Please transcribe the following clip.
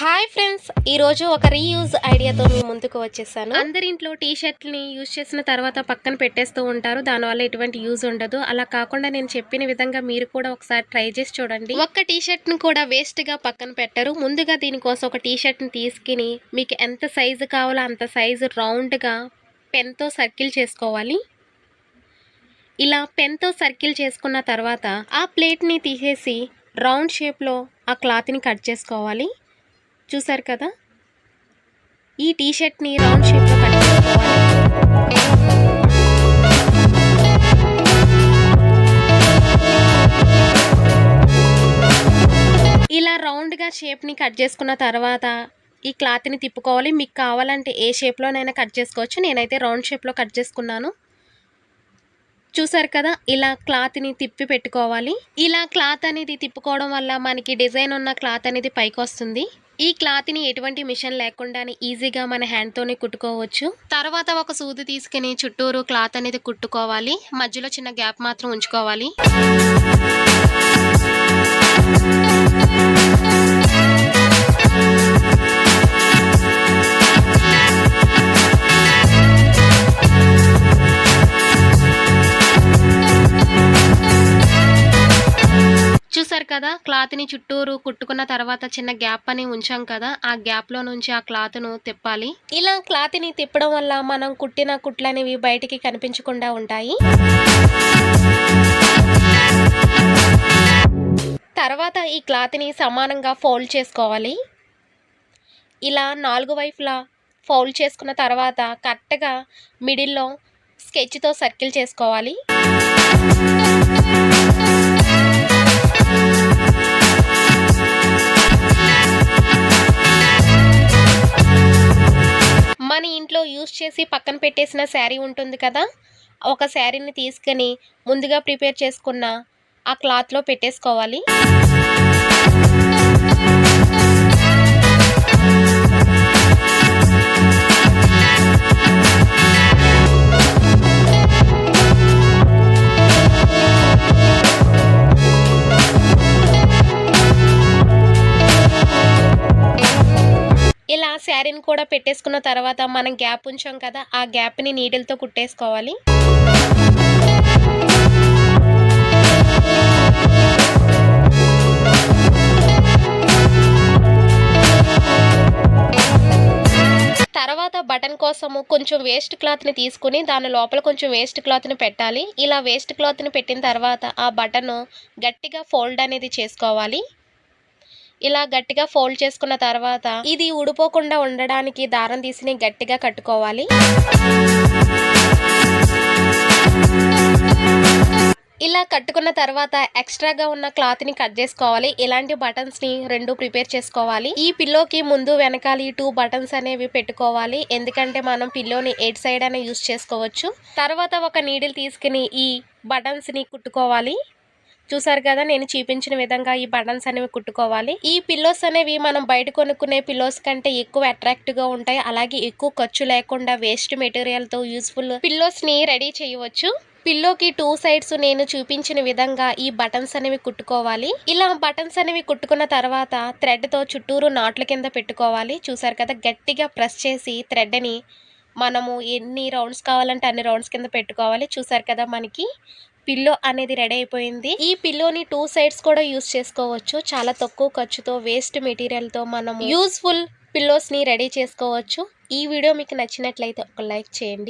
Hi friends ఈరోజు ఒక reuse ఐడియాతో మీ ముందుకు వచ్చేసాను. అందరి ఇంట్లో టీ షర్ట్ని యూజ్ చేసిన తర్వాత పక్కన పెట్టేస్తూ ఉంటారు. దానివల్ల ఎటువంటి యూజ్ ఉండదు. అలా కాకుండా నేను చెప్పిన విధంగా మీరు కూడా ఒకసారి ట్రై చేసి చూడండి. ఒక్క టీ షర్ట్ను కూడా వేస్ట్గా పక్కన పెట్టరు. ముందుగా దీనికోసం ఒక టీ షర్ట్ని తీసుకుని మీకు ఎంత సైజు కావాలో అంత సైజు రౌండ్గా పెన్తో సర్కిల్ చేసుకోవాలి. ఇలా పెన్తో సర్కిల్ చేసుకున్న తర్వాత ఆ ప్లేట్ని తీసేసి రౌండ్ షేప్లో ఆ క్లాత్ని కట్ చేసుకోవాలి. చూసారు కదా? ఈ టీ షర్ట్ని రౌండ్ షేప్లో కట్ చేసుకోవాలి ఇలా రౌండ్గా షేప్ని కట్ చేసుకున్న తర్వాత ఈ క్లాత్ని తిప్పుకోవాలి. మీకు కావాలంటే ఏ షేప్లోనైనా కట్ చేసుకోవచ్చు. నేనైతే రౌండ్ షేప్లో కట్ చేసుకున్నాను. చూసారు కదా ఇలా క్లాత్ని తిప్పి పెట్టుకోవాలి. ఇలా క్లాత్ అనేది తిప్పుకోవడం వల్ల మనకి డిజైన్ ఉన్న క్లాత్ అనేది పైకి వస్తుంది. ఈ క్లాత్ని ఎటువంటి మిషన్ లేకుండానే ఈజీగా మన హ్యాండ్తోనే కుట్టుకోవచ్చు. తర్వాత ఒక సూది తీసుకుని చుట్టూరు క్లాత్ అనేది కుట్టుకోవాలి. మధ్యలో చిన్న గ్యాప్ మాత్రం ఉంచుకోవాలి. చూసారు కదా క్లాత్ని చుట్టూరు కుట్టుకున్న తర్వాత చిన్న గ్యాప్ అని ఉంచాం కదా ఆ గ్యాప్లో నుంచి ఆ క్లాత్ను తిప్పాలి. ఇలా క్లాత్ని తిప్పడం వల్ల మనం కుట్టిన కుట్లు అనేవి బయటికి కనిపించకుండా ఉంటాయి. తర్వాత ఈ క్లాత్ని సమానంగా ఫోల్డ్ చేసుకోవాలి. ఇలా నాలుగు వైపులా ఫోల్డ్ చేసుకున్న తర్వాత కరెక్ట్గా మిడిల్లో స్కెచ్తో సర్కిల్ చేసుకోవాలి. మన ఇంట్లో యూస్ చేసి పక్కన పెట్టేసిన శారీ ఉంటుంది కదా? ఒక శారీని తీసుకొని ముందుగా ప్రిపేర్ చేసుకున్న ఆ క్లాత్లో పెట్టేసుకోవాలి. శారీని కూడా పెట్టేసుకున్న తర్వాత మనం గ్యాప్ ఉంచాం కదా ఆ గ్యాప్ని నీడిల్తో కుట్టేసుకోవాలి. తర్వాత బటన్ కోసము కొంచెం వేస్ట్ క్లాత్ని తీసుకుని దాని లోపల కొంచెం వేస్ట్ క్లాత్ని పెట్టాలి. ఇలా వేస్ట్ క్లాత్ని పెట్టిన తర్వాత ఆ బటన్ గట్టిగా ఫోల్డ్ అనేది చేసుకోవాలి. ఇలా గట్టిగా ఫోల్డ్ చేసుకున్న తర్వాత ఇది ఊడిపోకుండా ఉండడానికి దారం తీసి గట్టిగా కట్టుకోవాలి. ఇలా కట్టుకున్న తర్వాత ఎక్స్ట్రాగా ఉన్న క్లాత్ని కట్ చేసుకోవాలి. ఇలాంటి బటన్స్ని రెండు ప్రిపేర్ చేసుకోవాలి. ఈ పిల్లోకి ముందు వెనకాల ఈ టూ బటన్స్ అనేవి పెట్టుకోవాలి. ఎందుకంటే మనం పిల్లోని ఎయిట్ సైడ్ అనే యూస్ చేసుకోవచ్చు. తర్వాత ఒక నీడిల్ తీసుకుని ఈ బటన్స్ని కుట్టుకోవాలి. చూసారు కదా నేను చూపించిన విధంగా ఈ బటన్స్ అనేవి కుట్టుకోవాలి. ఈ పిల్లోస్ అనేవి మనం బయట కొనుక్కునే పిల్లోస్ కంటే ఎక్కువ అట్రాక్టివ్గా ఉంటాయి. అలాగే ఎక్కువ ఖర్చు లేకుండా వేస్ట్ మెటీరియల్తో యూస్ఫుల్ పిల్లోస్ని రెడీ చేయవచ్చు. పిల్లోకి టూ సైడ్స్ నేను చూపించిన విధంగా ఈ బటన్స్ అనేవి కుట్టుకోవాలి. ఇలా బటన్స్ అనేవి కుట్టుకున్న తర్వాత థ్రెడ్తో చుట్టూరు నాట్ల కింద పెట్టుకోవాలి. చూసారు కదా గట్టిగా ప్రెస్ చేసి థ్రెడ్ని మనము ఎన్ని రౌండ్స్ కావాలంటే అన్ని రౌండ్స్ కింద పెట్టుకోవాలి. చూసారు కదా మనకి పిల్లో అనేది రెడీ అయిపోయింది. ఈ పిల్లోని టూ సైడ్స్ కూడా యూస్ చేసుకోవచ్చు. చాలా తక్కువ ఖర్చుతో వేస్ట్ మెటీరియల్తో మనం యూస్ఫుల్ పిల్లోస్ని రెడీ చేసుకోవచ్చు. ఈ వీడియో మీకు నచ్చినట్లయితే ఒక లైక్ చేయండి.